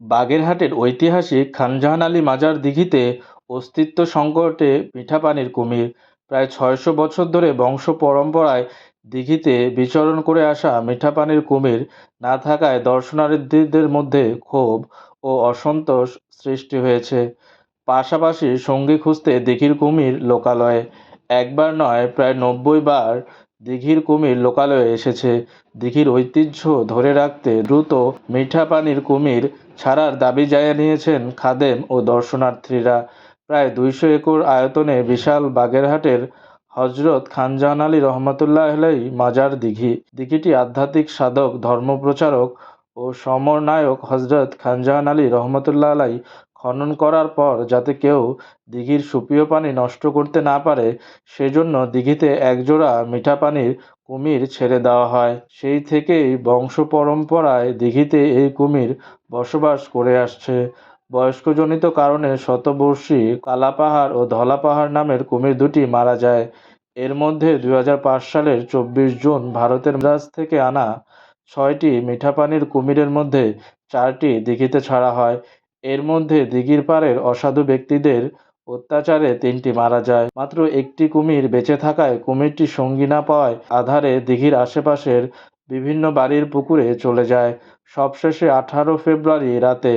বাগেরহাটের ঐতিহাসিক খানজাহান আলী মাজার দিঘিতে অস্তিত্ব সংকটে মিঠা পানির কুমির। প্রায় ছয়শো বছর ধরে বংশ পরম্পরায় দিঘিতে বিচরণ করে আসা মিঠা পানির কুমির না থাকায় দর্শনার্থীদের মধ্যে ক্ষোভ ও অসন্তোষ সৃষ্টি হয়েছে। পাশাপাশি সঙ্গী খুঁজতে দিঘির কুমির লোকালয়ে। একবার নয়, প্রায় নব্বই বার দিঘির কুমির লোকালয়ে এসেছে। দিঘির ঐতিহ্য ধরে রাখতে দ্রুত মিঠা পানির কুমির ছাড়ার দাবি জানিয়েছেন খাদেম ও দর্শনার্থীরা। প্রায় দুইশো একর আয়তনে বিশাল বাগেরহাটের হজরত খানজাহান আলী রহমতুল্লাহ আলাই মাজার দিঘি। দিঘিটি আধ্যাত্মিক সাধক, ধর্মপ্রচারক ও সমরনায়ক হজরত খানজাহান আলী রহমতুল্লাহ আলাই খনন করার পর যাতে কেউ দিঘির সুপেয় পানি নষ্ট করতে না পারে, সেজন্য দিঘিতে একজোড়া মিঠা পানির কুমির ছেড়ে দেওয়া হয়। সেই থেকেই বংশ পরম্পরায় দিঘিতে এই কুমির বসবাস করে আসছে। বয়স্কজনিত কারণে শতবর্ষী কালাপাহাড় ও ধলাপাহাড় নামের কুমির দুটি মারা যায়। এর মধ্যে দু হাজার পাঁচ সালের চব্বিশ জুন ভারতের মাদ্রাজ থেকে আনা ছয়টি মিঠা পানির কুমিরের মধ্যে চারটি দিঘিতে ছাড়া হয়। এর মধ্যে দিঘির পাড়ের অসাধু ব্যক্তিদের অত্যাচারে তিনটি মারা যায়। মাত্র একটি কুমির বেঁচে থাকায় কুমিরটি সঙ্গী না পাওয়ায় আধারে দিঘির আশেপাশের বিভিন্ন বাড়ির পুকুরে চলে যায়। সবশেষে আঠারো ফেব্রুয়ারি রাতে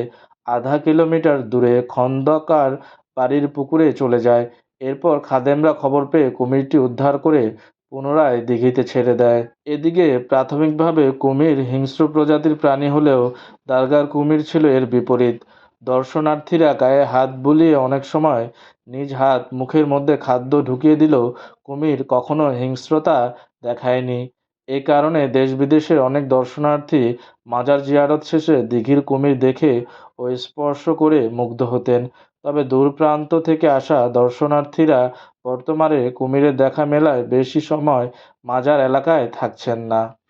আধা কিলোমিটার দূরে খন্দকার বাড়ির পুকুরে চলে যায়। এরপর খাদেমরা খবর পেয়ে কুমিরটি উদ্ধার করে পুনরায় দিঘিতে ছেড়ে দেয়। এদিকে প্রাথমিকভাবে কুমির হিংস্র প্রজাতির প্রাণী হলেও দারগার কুমির ছিল এর বিপরীত। দর্শনার্থীরা গায়ে হাত বুলিয়ে অনেক সময় নিজ হাত মুখের মধ্যে খাদ্য ঢুকিয়ে দিলেও কুমির কখনো হিংস্রতা দেখায়নি। এ কারণে দেশ বিদেশের অনেক দর্শনার্থী মাজার জিয়ারত শেষে দিঘির কুমির দেখে ও স্পর্শ করে মুগ্ধ হতেন। তবে দূর প্রান্ত থেকে আসা দর্শনার্থীরা বর্তমানে কুমিরের দেখা মেলায় বেশি সময় মাজার এলাকায় থাকছেন না।